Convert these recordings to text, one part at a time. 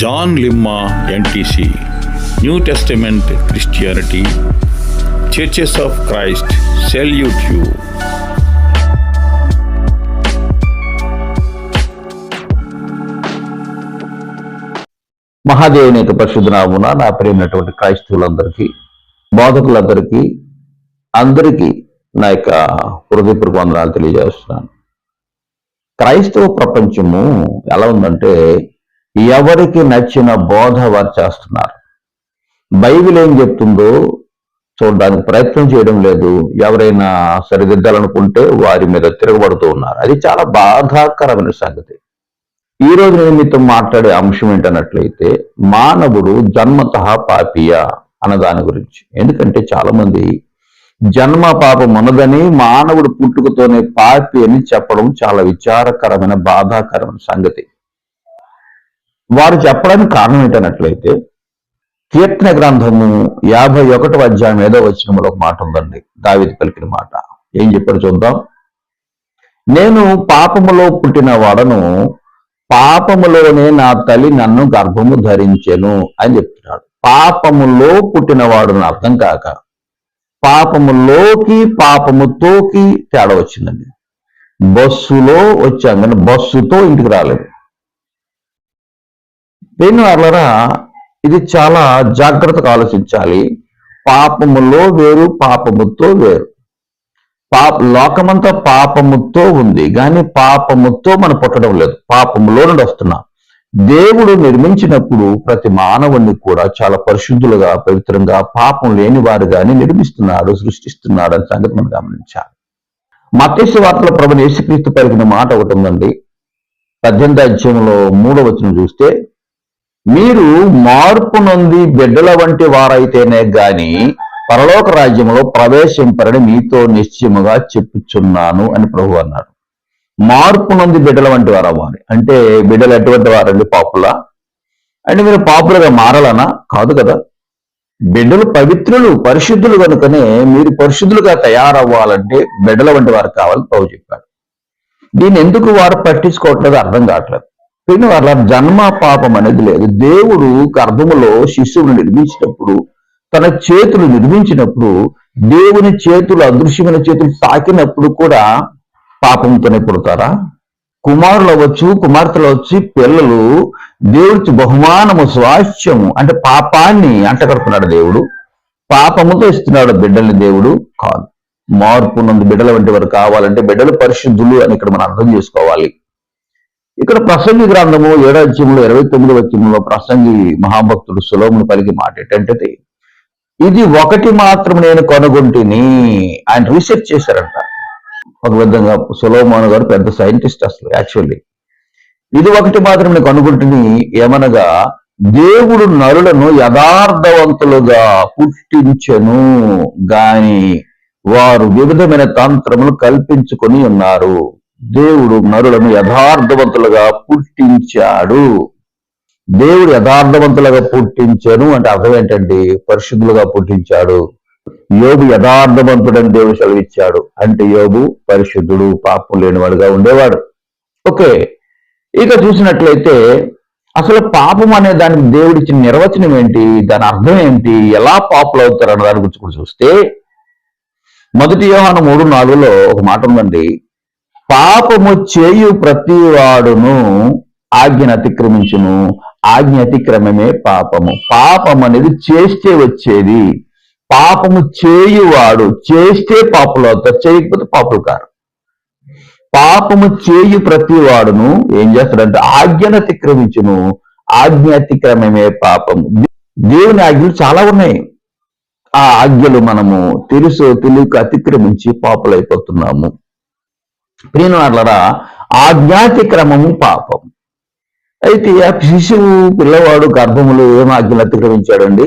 John లిమ్మా NTC new testament Christianity churches of Christ salute you మహాదేవుని యొక్క పరిశుద్ధనామున నా ప్రేమైనటువంటి క్రైస్తవులందరికీ బోధకులందరికీ అందరికీ నా యొక్క హృదయపూర్వక వందనాలు తెలియజేస్తున్నాను. క్రైస్తవ ప్రపంచము ఎలా ఉందంటే ఎవరికి నచ్చిన బోధ వారు చేస్తున్నారు? బైబిల్ ఏం చెప్తుందో చూడడానికి ప్రయత్నం చేయడం లేదు. ఎవరైనా సరిదిద్దాలనుకుంటే వారి మీద తిరగబడుతూ ఉన్నారు. అది చాలా బాధాకరమైన సంగతి. ఈ రోజు నేను మీతో మాట్లాడే అంశం ఏంటన్నట్లయితే మానవుడు జన్మత పాపియ అన్న దాని గురించి. ఎందుకంటే చాలా మంది జన్మ పాపం ఉన్నదని మానవుడు పుట్టుకతోనే పాపి అని చెప్పడం చాలా విచారకరమైన బాధాకరమైన సంగతి. వారు చెప్పడానికి కారణం ఏంటన్నట్లయితే కీర్తన గ్రంథము యాభై ఒకటవ అధ్యాయం ఏదో వచ్చిన ఒక మాట ఉందండి దావిది పలికిన మాట. ఏం చెప్పారు చూద్దాం. నేను పాపములో పుట్టిన వాడను పాపములోనే నా తల్లి నన్ను గర్భము ధరించెను అని చెప్తున్నాడు. పాపములో పుట్టినవాడు అని అర్థం కాక పాపములోకి పాపముతోకి తేడా వచ్చిందండి. బస్సులో వచ్చాం కానీ బస్సుతో ఇంటికి రాలేదు. పెన్ను అర్లరా ఇది చాలా జాగ్రత్తగా ఆలోచించాలి. పాపములో వేరు పాపముతో వేరు. పాప లోకమంతా పాపముతో ఉంది కానీ పాపముతో మనం పుట్టడం లేదు. పాపములో నుండి వస్తున్నాం. దేవుడు నిర్మించినప్పుడు ప్రతి మానవుణ్ణి కూడా చాలా పరిశుద్ధులుగా పవిత్రంగా పాపం లేని వారుగానే నిర్మిస్తున్నాడు సృష్టిస్తున్నాడు అనే సంగతి మనం గమనించాలి. మత్స్య వార్తల ప్రభుని యేసుక్రీస్తు పలికిన మాట ఒకటి ఉందండి. పద్దెనిమిది అధ్యాయంలో మూడవచనం చూస్తే మీరు మార్పు నొంది బిడ్డల వంటి వారైతేనే గాని పరలోక రాజ్యంలో ప్రవేశింపరని మీతో నిశ్చయముగా చెప్పుచున్నాను అని ప్రభు అన్నాడు. మార్పు నొంది బిడ్డల వంటి వారు అవ్వాలి అంటే బిడ్డలు ఎటువంటి వారండి? పాపులా? అంటే మీరు పాపులుగా మారాలనా? కాదు కదా. బిడ్డలు పవిత్రులు పరిశుద్ధులు కనుకనే మీరు పరిశుద్ధులుగా తయారవ్వాలంటే బిడ్డల వంటి వారు కావాలని ప్రభు చెప్పాడు. దీన్ని ఎందుకు వారు పట్టించుకోవట్లేదు? అర్థం కావట్లేదు. కానీ వాళ్ళ జన్మ పాపం అనేది లేదు. దేవుడు గర్భములో శిశువును నిర్మించినప్పుడు తన చేతులు నిర్మించినప్పుడు దేవుని చేతులు అదృశ్యమైన చేతులు తాకినప్పుడు కూడా పాపంతోనే పుడతారా? కుమారులు అవ్వచ్చు కుమార్తెలు వచ్చి పిల్లలు దేవుడికి బహుమానము స్వాస్థ్యము అంటే పాపాన్ని అంటగడుతున్నాడు దేవుడు. పాపముతో ఇస్తున్నాడు బిడ్డల్ని దేవుడు కాదు. మార్పు నందు బిడ్డల వంటి వారు కావాలంటే బిడ్డలు పరిశుద్ధులు అని ఇక్కడ మనం అర్థం చేసుకోవాలి. ఇక్కడ ప్రసంగి గ్రంథము ఏడాధ్యంలో ఇరవై తొమ్మిది వచ్చంలో ప్రసంగి మహాభక్తుడు సులోమును పలికి మాట ఏంటంటే ఇది ఒకటి మాత్రం నేను కనుగొంటిని ఆయన రీసెర్చ్ చేశారంట. ఒక విధంగా సులోమాను గారు పెద్ద సైంటిస్ట్ అసలు యాక్చువల్లీ. ఇది ఒకటి మాత్రం నేను కనుగొంటిని ఏమనగా దేవుడు నరులను యథార్థవంతులుగా పుట్టించను గాని వారు వివిధమైన తంత్రములు కల్పించుకొని ఉన్నారు. దేవుడు నరులను యథార్థవంతులుగా పుట్టించాడు. దేవుడు యథార్థవంతులుగా పుట్టించాను అంటే అర్థం ఏంటండి? పరిశుద్ధులుగా పుట్టించాడు. యోబు యథార్థవంతుడని దేవుడు సెలవిచ్చాడు. అంటే యోబు పరిశుద్ధుడు పాపం లేనివాడుగా ఉండేవాడు. ఓకే. ఇక చూసినట్లయితే అసలు పాపం అనే దానికి దేవుడిచ్చిన నిర్వచనం ఏంటి? దాని అర్థం ఏంటి? ఎలా పాపులు అవుతారు అన్న దాని గురించి కూడా చూస్తే మొదటి యోహాను మూడు నాలుగులో ఒక మాట ఉందండి. పాపము చేయు ప్రతి వాడును ఆజ్ఞను అతిక్రమించును. ఆజ్ఞ అతిక్రమమే పాపము. పాపం అనేది చేస్తే వచ్చేది. పాపము చేయువాడు చేస్తే పాపులు అవుతారు. చేయకపోతే పాపులు కారు. పాపము చేయు ప్రతి వాడును ఏం చేస్తాడంటే ఆజ్ఞను అతిక్రమించును. ఆజ్ఞ అతిక్రమమే పాపము. దేవుని ఆజ్ఞలు చాలా ఉన్నాయి. ఆ ఆజ్ఞలు మనము తెలుసు తెలియక అతిక్రమించి పాపులైపోతున్నాము. ఆజ్ఞాతి ఆజ్ఞాతిక్రమము పాపం. అయితే ఆ శిశువు పిల్లవాడు గర్భములు ఏం ఆజ్ఞలు అతిక్రమించాడండి?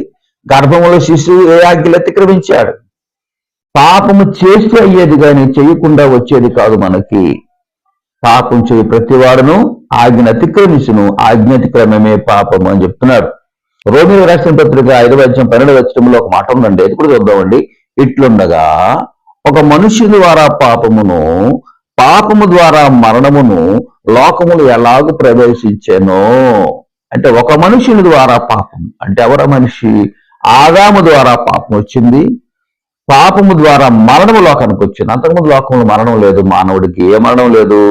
గర్భములో శిశువు ఏ ఆజ్ఞలు అతిక్రమించాడు? పాపము చేస్తూ అయ్యేది కానీ చేయకుండా వచ్చేది కాదు మనకి. పాపం చేయి ప్రతివాడును ఆజ్ఞ అతిక్రమించును ఆజ్ఞ అతిక్రమమే పాపం అని చెప్తున్నారు. రోమిల రాష్ట్ర పత్రిక ఐదవ అధ్యాయం పన్నెండు వచ్చడంలో ఒక మాట ఉందండి అది కూడా చూద్దామండి. ఇట్లుండగా ఒక మనుషుని ద్వారా పాపమును పాపము ద్వారా మరణమును లోకములు ఎలాగూ ప్రవేశించెనో. అంటే ఒక మనుషుని ద్వారా పాపం. అంటే ఎవర మనిషి? ఆదాము ద్వారా పాపం వచ్చింది. పాపము ద్వారా మరణము లోకానికి వచ్చింది. అంతకుముందు లోకంలో మరణం లేదు. మానవుడికి ఏ మరణం లేదు?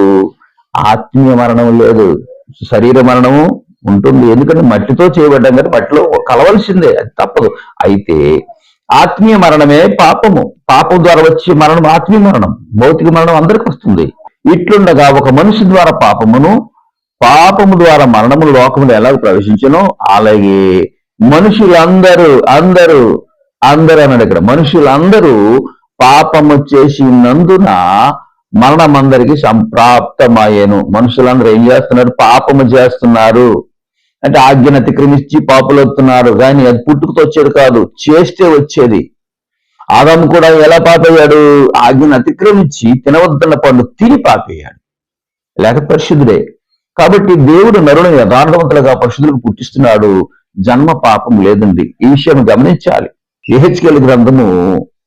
ఆత్మీయ మరణం లేదు. శరీర మరణము ఉంటుంది. ఎందుకంటే మట్టితో చేయబడ్డం కానీ మట్టిలో కలవలసిందే. అది తప్పదు. అయితే ఆత్మీయ మరణమే పాపము. పాపం ద్వారా వచ్చే మరణం ఆత్మీయ మరణం. భౌతిక మరణం అందరికి వస్తుంది. ఇట్లుండగా ఒక మనిషి ద్వారా పాపమును పాపము ద్వారా మరణము లోకములు ఎలా ప్రవేశించనో అలాగే మనుషులందరూ అందరూ అందరూ అన్నాడు ఇక్కడ మనుషులందరూ పాపము చేసినందున మరణం అందరికి సంప్రాప్తమయ్యను. మనుషులందరూ ఏం చేస్తున్నారు? పాపము చేస్తున్నారు. అంటే ఆజ్ఞను అతిక్రమించి పాపులు కానీ అది పుట్టుకతో వచ్చేది కాదు చేస్తే వచ్చేది. ఆదాము కూడా ఎలా పాపయ్యాడు? ఆజ్ఞను అతిక్రమించి తినవద్దన్న పండు తిని పాపయ్యాడు. లేక పరిశుద్ధుడే. కాబట్టి దేవుడు నరులను యథార్థవంతులుగా పరిశుద్ధులకు పుట్టిస్తున్నాడు. జన్మ పాపం లేదండి. ఈ విషయం గమనించాలి. ఏహెచ్కెల్ గ్రంథము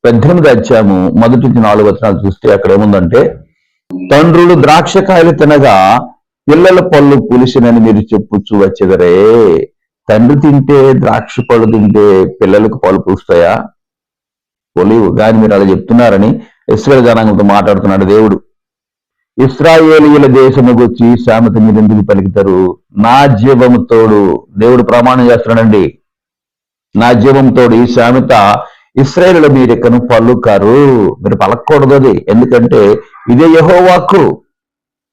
పద్దెనిమిది అధ్యాయము మొదటి నాలుగు వచనాలు చూస్తే అక్కడ ఏముందంటే తండ్రులు ద్రాక్షకాయలు తినగా పిల్లల పళ్ళు పులిసినని మీరు చెప్పుచ్చు వచ్చేదరే. తండ్రి తింటే ద్రాక్ష పళ్ళు తింటే పిల్లలకు పళ్ళు పూస్తాయా? పొలివు కానీ మీరు అలా చెప్తున్నారని ఇస్రాయల్ జనాంగంతో మాట్లాడుతున్నాడు దేవుడు. ఇస్రాయేలీల దేశము గురించి సామెత మీరు ఎందుకు పలుకుతారు? నా జీవము తోడు. దేవుడు ప్రమాణం చేస్తున్నాడండి. నా జీవం తోడు ఈ సామెత ఇస్రాయేలుల మీరెక్కను పలుకారు మీరు పలకూడదు అది. ఎందుకంటే ఇదే యహోవాక్కు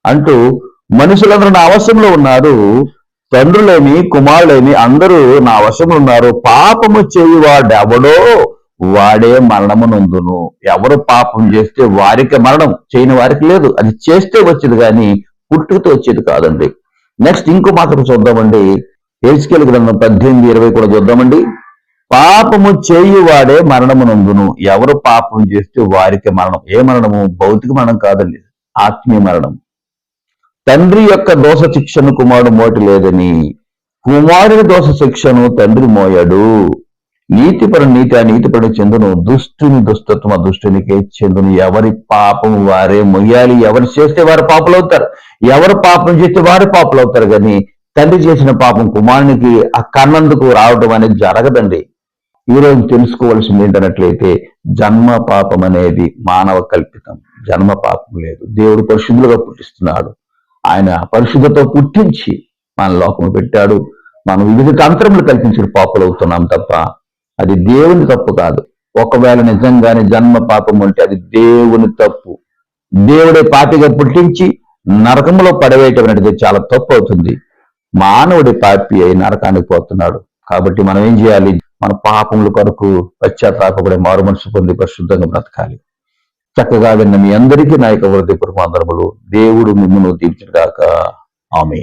అంటూ మనుషులందరూ నా అవసరంలో ఉన్నారు తండ్రులేమి కుమారులేమి అందరూ నా వశంలో ఉన్నారు. పాపము చేయువాడెవడో వాడే మరణము నందును ఎవరు పాపం చేస్తే వారికి మరణం చేయని వారికి లేదు. అది చేస్తే వచ్చేది కానీ పుట్టుకతో వచ్చేది కాదండి. నెక్స్ట్ ఇంకో మాత్రం చూద్దామండి. హెచ్కెల్ గ్రంథం పద్దెనిమిది ఇరవై కూడా చూద్దామండి. పాపము చేయువాడే మరణము నందును ఎవరు పాపం చేస్తే వారికి మరణం. ఏ మరణము? భౌతిక మరణం కాదండి. ఆత్మీయ మరణం. తండ్రి యొక్క దోష శిక్షను కుమారుడు మోటి లేదని కుమారుడి దోష శిక్షను తండ్రి మోయడు. నీతిపర నీతి ఆ నీతిపరుడు చెందును దుష్టుని దుష్టత్వం ఆ దుష్టునికే చెందును ఎవరి పాపం వారే మొయ్యాలి. ఎవరు చేస్తే వారు పాపలు అవుతారు ఎవరు పాపం చేస్తే వారు పాపలవుతారు. కానీ తండ్రి చేసిన పాపం కుమారునికి ఆ కన్నందుకు రావడం అనేది జరగదండి. ఈరోజు తెలుసుకోవాల్సింది ఏంటన్నట్లయితే జన్మ పాపం అనేది మానవ కల్పితం. జన్మ పాపం లేదు. దేవుడు పరిశుద్ధులుగా పుట్టిస్తున్నాడు. ఆయన పరిశుద్ధతో పుట్టించి మన లోకము పెట్టాడు. మనం వివిధ తంత్రములు కల్పించిన పాపలు అవుతున్నాం తప్ప అది దేవుని తప్పు కాదు. ఒకవేళ నిజంగానే జన్మ పాపం ఉంటే అది దేవుని తప్పు. దేవుడే పాపిగా పుట్టించి నరకంలో పడవేయటం అనేది చాలా తప్పు అవుతుంది. మానవుడి పాపి అయి నరకానికి పోతున్నాడు. కాబట్టి మనం ఏం చేయాలి? మన పాపముల కొరకు పశ్చాత్తాపడే మారు మనసు పొంది పరిశుద్ధంగా బ్రతకాలి. చక్కగా విన్న మీ అందరికీ నాయక యొక్క హృదయపూర్వక దేవుడు మిమ్మల్ని దీర్చిన ఆమె